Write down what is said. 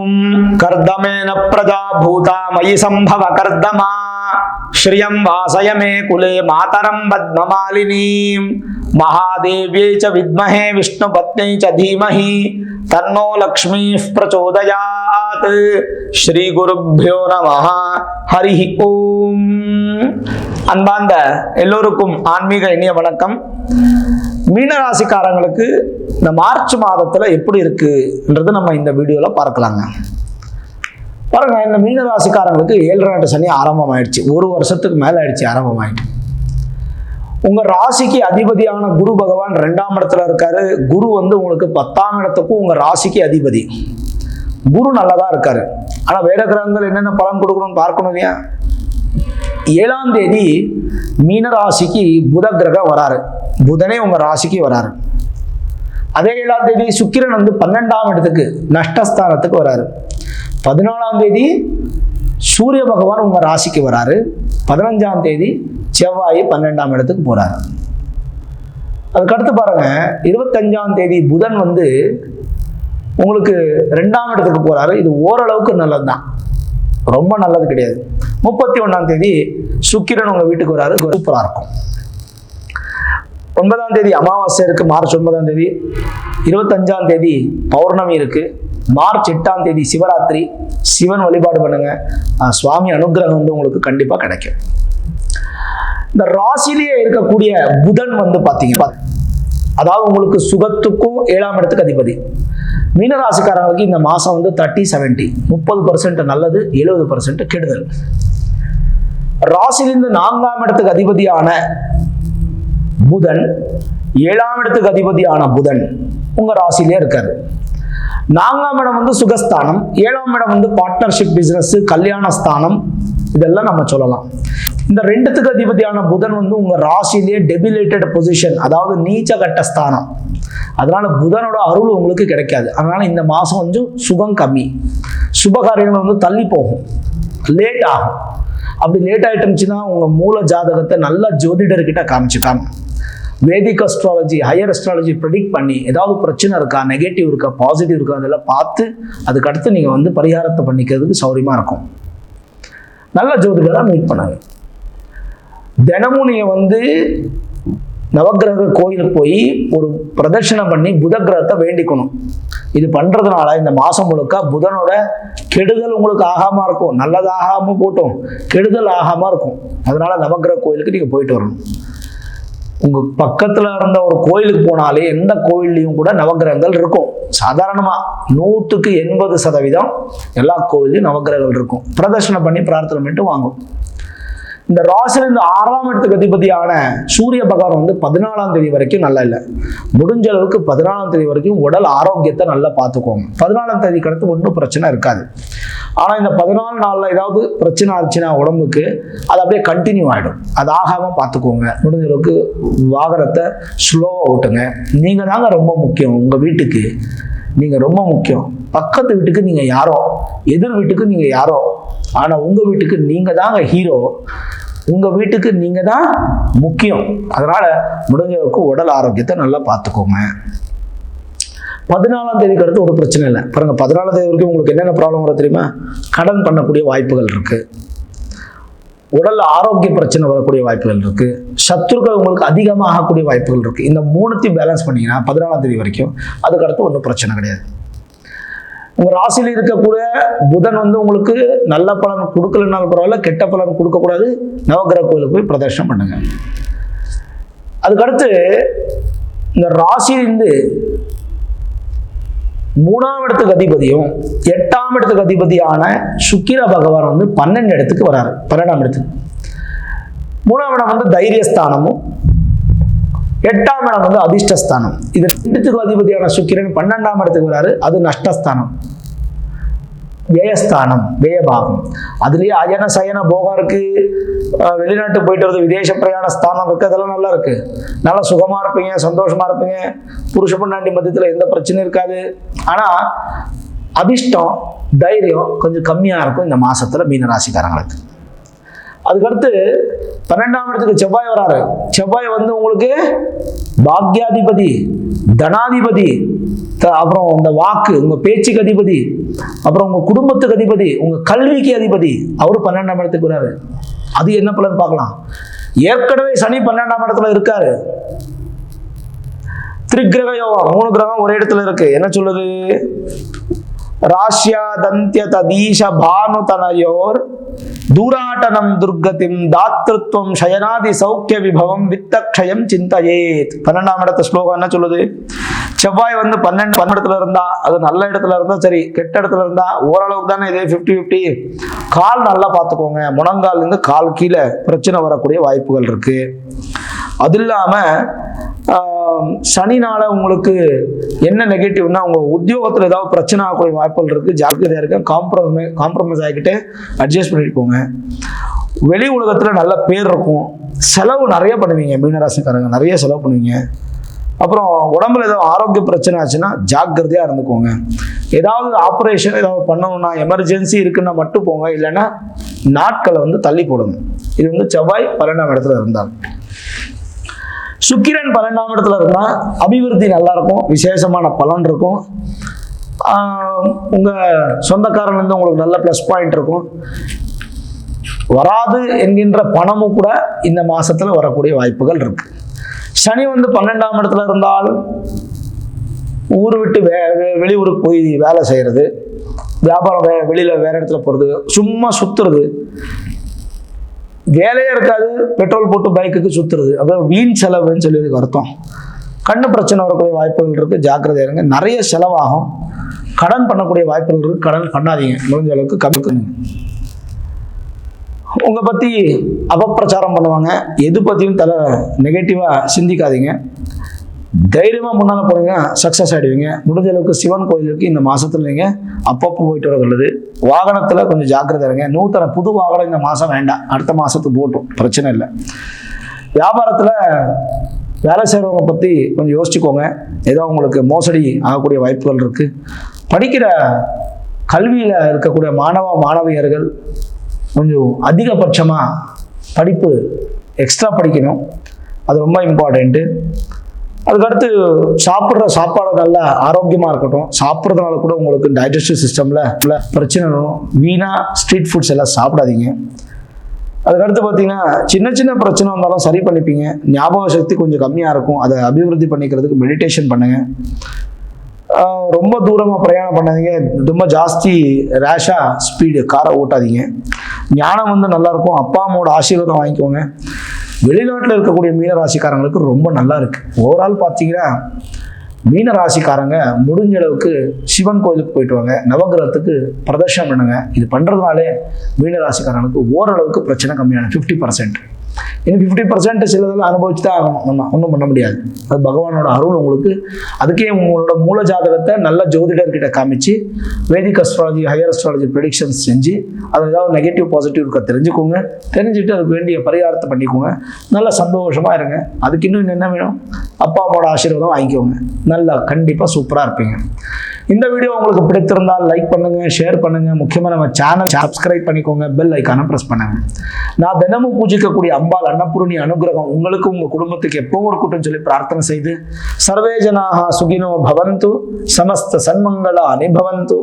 ஓம் கர்தமேன பிரஜா பூதா மயி சம்பவ கர்தமா ஸ்ரியம் வாசய மே குலே மாதரம் பத்மமாலினீம் மகாதேவ்யை ச வித்மஹே விஷ்ணு பத்னை ச தீமஹி தன்னோ லக்ஷ்மீ பிரச்சோதயாத் ஸ்ரீ குருப்பியோ நமஹ ஹரி ஓம் அன்பார்ந்த எல்லோருக்கும் ஆன்மீக இனிய வணக்கம் மீனராசிக்காரங்களுக்கு இந்த மார்ச் மாதத்தில் எப்படி இருக்குன்றது நம்ம இந்த வீடியோவில் பார்க்கலாங்க. பாருங்க இந்த மீனராசிக்காரங்களுக்கு ஏழு நாட்டு சனி ஆரம்பம் ஆயிடுச்சு ஒரு வருஷத்துக்கு மேலே ஆயிடுச்சு ஆரம்பம் ஆயிடுச்சு உங்கள் ராசிக்கு அதிபதியான குரு பகவான் ரெண்டாம் இடத்துல இருக்காரு. குரு வந்து உங்களுக்கு பத்தாம் இடத்துக்கும் உங்கள் ராசிக்கு அதிபதி. குரு நல்லதாக இருக்காரு. ஆனால் வேற கிரகங்கள் என்னென்ன பலன் கொடுக்கணும்னு பார்க்கணும் இல்லையா? ஏழாம் தேதி மீன ராசிக்கு புத கிரகம் வராரு. புதனே உங்க ராசிக்கு வராரு. அதே ஏழாம் தேதி சுக்கிரன் வந்து பன்னெண்டாம் இடத்துக்கு நஷ்டஸ்தானத்துக்கு வராரு. பதினாலாம் தேதி சூரிய பகவான் உங்க ராசிக்கு வராரு. பதினஞ்சாம் தேதி செவ்வாய் பன்னெண்டாம் இடத்துக்கு போறாரு. அதுக்கடுத்து பாருங்க இருபத்தஞ்சாம் தேதி புதன் வந்து உங்களுக்கு ரெண்டாம் இடத்துக்கு போறாரு. இது ஓரளவுக்கு நல்லது தான் ரொம்ப நல்லது கிடையாது. முப்பத்தி ஒன்றாம் தேதி சுக்கிரன் உங்க வீட்டுக்கு வராரு. சூப்பராக இருக்கும். ஒன்பதாம் தேதி அமாவாசை இருக்கு மார்ச் ஒன்பதாம் தேதி. இருபத்தஞ்சாம் தேதி பௌர்ணமி இருக்கு. மார்ச் எட்டாம் தேதி சிவராத்திரி. சிவன் வழிபாடு பண்ணுங்க. சுவாமி அனுகிரகம் வந்து உங்களுக்கு கண்டிப்பா கிடைக்கும். இந்த ராசிலேயே இருக்கக்கூடிய புதன் வந்து பாத்தீங்கன்னா அதாவது உங்களுக்கு சுகத்துக்கும் ஏழாம் இடத்துக்கு அதிபதி. மீனராசிக்காரங்களுக்கு இந்த மாசம் வந்து தேர்ட்டி செவன்ட்டி முப்பது பர்சன்ட் நல்லது எழுபது பர்சன்ட் கெடுதல். ராசிலிருந்து நான்காம் இடத்துக்கு அதிபதியான புதன் ஏழாம் இடத்துக்கு அதிபதியான புதன் உங்க ராசிலே இருக்காரு. நான்காம் இடம் வந்து சுகஸ்தானம் ஏழாம் இடம் வந்து பார்ட்னர்ஷிப் பிசினஸ் கல்யாண ஸ்தானம் இதெல்லாம் நம்ம சொல்லலாம். இந்த ரெண்டுத்துக்கு அதிபதியான புதன் வந்து உங்க ராசிலேயே டெபிலேட்டட் பொசிஷன் அதாவது நீச்ச கட்ட ஸ்தானம். அதனால புதனோட அருள் உங்களுக்கு கிடைக்காது. அதனால இந்த மாசம் கொஞ்சம் சுகம் கம்மி. சுபகாரியங்கள் வந்து தள்ளி போகும். லேட் ஆகும். அப்படி லேட் ஆயிட்டுச்சுன்னா உங்க மூல ஜாதகத்தை நல்ல ஜோதிடர்கிட்ட காமிச்சுக்காங்க Vedic astrology higher astrology predict பண்ணி ஏதாவது பிரச்சனை இருக்கா நெகட்டிவ் இருக்கா பாசிட்டிவ் இருக்கா அதெல்லாம் பார்த்து அதுக்கடுத்து நீங்கள் வந்து பரிகாரத்தை பண்ணிக்கிறதுக்கு சௌரியமாக இருக்கும். நல்ல ஜோதிடராக மீட் பண்ணாங்க. தினமும் நீங்கள் வந்து நவக்கிரக கோயிலுக்கு போய் ஒரு பிரதட்சணம் பண்ணி புத கிரகத்தை வேண்டிக்கணும். இது பண்ணுறதுனால இந்த மாதம் முழுக்க புதனோட கெடுதல் உங்களுக்கு ஆகாமல் இருக்கும். நல்லதாகாமல் போட்டோம். போட்டும் கெடுதல் ஆகாமல் இருக்கும். அதனால நவக்கிரக கோயிலுக்கு நீங்கள் போயிட்டு வரணும். உங்கள் பக்கத்தில் இருந்த ஒரு கோயிலுக்கு போனாலே எந்த கோயில்லையும் கூட நவக்கிரகங்கள் இருக்கும். சாதாரணமாக நூற்றுக்கு எண்பது சதவீதம் எல்லா கோயிலையும் நவக்கிரகங்கள் இருக்கும். பிரதர்ஷனம் பண்ணி பிரார்த்தனை பண்ணிட்டு வாங்கும். இந்த ராசில இந்த ஆறாம் இடத்துக்கு அதிபதியான சூரிய பகவான் வந்து பதினாலாம் தேதி வரைக்கும் நல்லா இல்லை. முடிஞ்ச அளவுக்கு பதினாலாம் தேதி வரைக்கும் உடல் ஆரோக்கியத்தை நல்லா பார்த்துக்கோங்க. பதினாலாம் தேதிக்கு அடுத்து ஒன்றும் பிரச்சனை இருக்காது. ஆனால் இந்த பதினாலு நாளில் ஏதாவது பிரச்சனை ஆச்சுன்னா உடம்புக்கு அது அப்படியே கண்டினியூ ஆகிடும் அது ஆகாமல் பார்த்துக்கோங்க. முடிஞ்ச அளவுக்கு வாகனத்தை ஸ்லோவாக ஓட்டுங்க. நீங்கள் தாங்க ரொம்ப முக்கியம். உங்கள் வீட்டுக்கு நீங்கள் ரொம்ப முக்கியம். பக்கத்து வீட்டுக்கு நீங்கள் யாரோ எதிர் வீட்டுக்கு நீங்கள் யாரோ ஆனால் உங்கள் வீட்டுக்கு நீங்கள் தாங்க ஹீரோ உங்கள் வீட்டுக்கு நீங்கள் தான் முக்கியம். அதனால் முடிஞ்சவருக்கு உடல் ஆரோக்கியத்தை நல்லா பார்த்துக்கோங்க. பதினாலாம் தேதிக்கு அடுத்து ஒரு பிரச்சனை இல்லை. பாருங்கள் பதினாலாம் தேதி வரைக்கும் உங்களுக்கு என்னென்ன ப்ராப்ளம் வர தெரியுமா? கடன் பண்ணக்கூடிய வாய்ப்புகள் இருக்குது உடல் ஆரோக்கிய பிரச்சனை வரக்கூடிய வாய்ப்புகள் இருக்குது சத்துருக்கள் உங்களுக்கு அதிகமாக ஆகக்கூடிய வாய்ப்புகள் இருக்குது இந்த மூணுத்தையும் பேலன்ஸ் பண்ணிங்கன்னா பதினாலாம் தேதி வரைக்கும் அதுக்கடுத்து ஒன்றும் பிரச்சனை கிடையாது. உங்க ராசியில் இருக்கக்கூடிய புதன் வந்து உங்களுக்கு நல்ல பலன் கொடுக்கலனாலும் பரவாயில்ல கெட்ட பலன் கொடுக்கக்கூடாது. நவகிரக கோயிலுக்கு போய் பிரதர்ஷனம் பண்ணுங்க. அதுக்கடுத்து இந்த ராசியிலிருந்து மூணாம் இடத்துக்கு அதிபதியும் எட்டாம் இடத்துக்கு அதிபதியான சுக்கிர பகவான் வந்து பன்னெண்டு இடத்துக்கு வராரு பன்னெண்டாம் இடத்துக்கு. மூணாம் இடம் வந்து தைரியஸ்தானமும் எட்டாம் இடம் வந்து அதிர்ஷ்டஸ்தானம். இது ரெண்டுத்துக்கு அதிபதியான சுக்கிரன் பன்னெண்டாம் இடத்துக்கு வராரு அது நஷ்டஸ்தானம். வியஸ்தானம் வியபாகம் அதுலேயே அயன சயன போகம் இருக்கு. வெளிநாட்டு போயிட்டு வருது விதேச பிரயாண ஸ்தானம் இருக்கு. அதெல்லாம் நல்லா இருக்கு. நல்லா சுகமா இருப்பீங்க சந்தோஷமா இருப்பீங்க. புருஷ பொண்டாண்டி மத்தியத்தில் எந்த பிரச்சனையும் இருக்காது. ஆனா அதிர்ஷ்டம் தைரியம் கொஞ்சம் கம்மியாக இருக்கும் இந்த மாசத்துல மீனராசிக்காரங்களுக்கு. அதுக்கடுத்து பன்னெண்டாம் இடத்துக்கு செவ்வாய் வராரு. செவ்வாய் வந்து உங்களுக்கு பாக்யாதிபதி தனாதிபதி த- அப்புறம் இந்த வாக்கு உங்க பேச்சுக்கு அதிபதி அப்புறம் உங்க குடும்பத்துக்கு அதிபதி உங்க கல்விக்கு அதிபதி அவரு பன்னெண்டாம் இடத்துக்கு வராரு. அது என்ன பலன் பார்க்கலாம். ஏற்கனவே சனி பன்னெண்டாம் இடத்துல இருக்காரு. திரிகிரக யோகம் மூணு கிரகம் ஒரே இடத்துல இருக்கு. என்ன சொல்லுது? ராஷ்யா ததீஷ தூராட்டனம் துர்கதிம் தாத்ருத்வம் சயனாதி சௌக்கிய விபவம் வித்தக்ஷயம் சிந்தையேத். பன்னெண்டாம் இடத்த ஸ்லோகம் என்ன சொல்லுது? செவ்வாய் வந்து பன்னெண்டு பன்னெடத்துல இருந்தா அது நல்ல இடத்துல இருந்தா சரி கெட்ட இடத்துல இருந்தா ஓரளவுக்கு தானே இதே ஃபிஃப்டி ஃபிஃப்டி கால் நல்லா பார்த்துக்கோங்க. முழங்கால்ல இருந்து கால் கீழே பிரச்சனை வரக்கூடிய வாய்ப்புகள் இருக்கு. அது இல்லாமல் சனினால் உங்களுக்கு என்ன நெகட்டிவ்னா உங்கள் உத்தியோகத்தில் ஏதாவது பிரச்சனை ஆகக்கூடிய வாய்ப்புகள் இருக்குது ஜாக்கிரதையாக இருக்க காம்ப்ரமை காம்ப்ரமைஸ் ஆகிக்கிட்டு அட்ஜஸ்ட் பண்ணிட்டு போங்க. வெளி உலகத்தில் நல்ல பேர் இருக்கும். செலவு நிறைய பண்ணுவீங்க மீனராசிக்காரங்க நிறைய செலவு பண்ணுவீங்க. அப்புறம் உடம்புல ஏதாவது ஆரோக்கிய பிரச்சனை ஆச்சுன்னா ஜாக்கிரதையாக இருந்துக்கோங்க. ஏதாவது ஆப்ரேஷன் ஏதாவது பண்ணணும்னா எமர்ஜென்சி இருக்குன்னா மட்டும் போங்க இல்லைன்னா நாட்களை வந்து தள்ளி போடுங்க. இது வந்து செவ்வாய் பன்னெண்டாம் இடத்துல இருந்தால். சுக்கிரன் பன்னெண்டாம் இடத்துல இருந்தா அபிவிருத்தி நல்லா இருக்கும் விசேஷமான பலன் இருக்கும். உங்கள் சொந்தக்காரன் வந்து உங்களுக்கு நல்ல ப்ளஸ் பாயிண்ட் இருக்கும். வராது என்கின்ற பணமும் கூட இந்த மாதத்தில் வரக்கூடிய வாய்ப்புகள் இருக்கு. சனி வந்து பன்னெண்டாம் இடத்துல இருந்தால் ஊர் விட்டு வே வெளியூருக்கு போய் வேலை செய்கிறது வியாபாரம் வே வெளியில் வேறு இடத்துல போகிறது சும்மா சுற்றுறது வேலையே இருக்காது. பெட்ரோல் போட்டு பைக்குக்கு சுற்றுறது அப்போ வீண் செலவுன்னு சொல்லி இதுக்கு அர்த்தம். கண்ணு பிரச்சனை வரக்கூடிய வாய்ப்புகள் இருக்குது ஜாக்கிரதையா இருங்க. நிறைய செலவாகும். கடன் பண்ணக்கூடிய வாய்ப்புகள் இருக்குது கடன் பண்ணாதீங்க. முடிஞ்ச அளவுக்கு கவிக்குங்க உங்களை பற்றி அபப்பிரச்சாரம் பண்ணுவாங்க. எது பற்றியும் தலை நெகட்டிவாக சிந்திக்காதீங்க. தைரியமாக முன்னால் போனீங்கன்னா சக்ஸஸ் ஆகிடுவீங்க முடிஞ்ச அளவுக்கு சிவன் கோயிலுக்கு இந்த மாதத்தில் நீங்கள் அப்பப்போ போயிட்டு வர நல்லது. வாகனத்தில் கொஞ்சம் ஜாக்கிரதை இருங்க. நூத்தன புது வாகனம் இந்த மாதம் வேண்டாம். அடுத்த மாதத்துக்கு போட்டும். பிரச்சனை இல்லை. வியாபாரத்தில் வேலை செய்கிறவங்க பற்றி கொஞ்சம் யோசிச்சுக்கோங்க. ஏதோ உங்களுக்கு மோசடி ஆகக்கூடிய வாய்ப்புகள் இருக்குது படிக்கிற கல்வியில் இருக்கக்கூடிய மாணவ மாணவியர்கள் கொஞ்சம் அதிகபட்சமாக படிப்பு எக்ஸ்ட்ரா படிக்கணும். அது ரொம்ப இம்பார்ட்டண்ட்டு அதுக்கடுத்து சாப்பிட்ற சாப்பாடு நல்லா ஆரோக்கியமாக இருக்கட்டும். சாப்பிட்றதுனால கூட உங்களுக்கு டைஜஸ்டிவ் சிஸ்டமில் பிரச்சனை வரும். வீணாக ஸ்ட்ரீட் ஃபுட்ஸ் எல்லாம் சாப்பிடாதீங்க. அதுக்கடுத்து பார்த்தீங்கன்னா சின்ன சின்ன பிரச்சனை வந்தாலும் சரி பண்ணிப்பீங்க. ஞாபக சக்தி கொஞ்சம் கம்மியாக இருக்கும். அதை அபிவிருத்தி பண்ணிக்கிறதுக்கு மெடிடேஷன் பண்ணுங்கள் ரொம்ப தூரமாக பிரயாணம் பண்ணாதீங்க. ரொம்ப ஜாஸ்தி ரேஷாக ஸ்பீடு காரை ஓட்டாதீங்க. ஞானம் வந்து நல்லாயிருக்கும் அப்பா அம்மாவோட ஆசீர்வாதம் வாங்கிக்கோங்க. வெளிநாட்டில் இருக்கக்கூடிய மீன ராசிக்காரங்களுக்கு ரொம்ப நல்லா இருக்கு. ஓவரால் பார்த்தீங்கன்னா மீன ராசிக்காரங்க முடிஞ்ச அளவுக்கு சிவன் கோயிலுக்கு போயிட்டு வாங்க. நவகிரகத்துக்கு பிரதர்ஷனம் பண்ணுங்க. இது பண்ணுறதுனாலே மீன ராசிக்காரங்களுக்கு ஓரளவுக்கு பிரச்சனை கம்மியான ஃபிஃப்டி பர்சன்ட் இன்னும் ஃபிஃப்டி பர்சன்ட் சிலதெல்லாம் அனுபவிச்சு தான் ஆகணும். நம்ம ஒன்றும் பண்ண முடியாது. அது பகவானோட அருள் உங்களுக்கு. அதுக்கே உங்களோட மூல ஜாதகத்தை நல்ல ஜோதிடர்கிட்ட காமிச்சு Vedic astrology higher astrology predictions செஞ்சு அதில் ஏதாவது நெகட்டிவ் பாசிட்டிவ் இருக்க தெரிஞ்சுக்கோங்க. தெரிஞ்சுட்டு அதுக்கு வேண்டிய பரிகாரத்தை பண்ணிக்கோங்க. நல்ல சந்தோஷமாக இருங்க. அதுக்கு இன்னும் என்ன வேணும்? அப்பா அம்மாவோட ஆசீர்வாதம் வாங்கிக்கோங்க. நல்லா கண்டிப்பாக சூப்பராக இருப்பீங்க. இந்த வீடியோ உங்களுக்கு பிடித்திருந்தால் லைக் பண்ணுங்க ஷேர் பண்ணுங்க. முக்கியமாக நம்ம சேனல் சப்ஸ்கிரைப் பண்ணிக்கோங்க பெல் ஐக்கான ப்ரெஸ் பண்ணுங்க. நான் தினமும் பூஜிக்கக்கூடிய அம்பாள் அன்னபூர்ணி அனுகிரகம் உங்களுக்கு உங்க குடும்பத்துக்கு எப்பவும் இருக்கட்டும் சொல்லி பிரார்த்தனை செய்து சர்வேஜனாக சுகினோ பவந்து சமஸ்த சன்மங்களா அனுபவந்து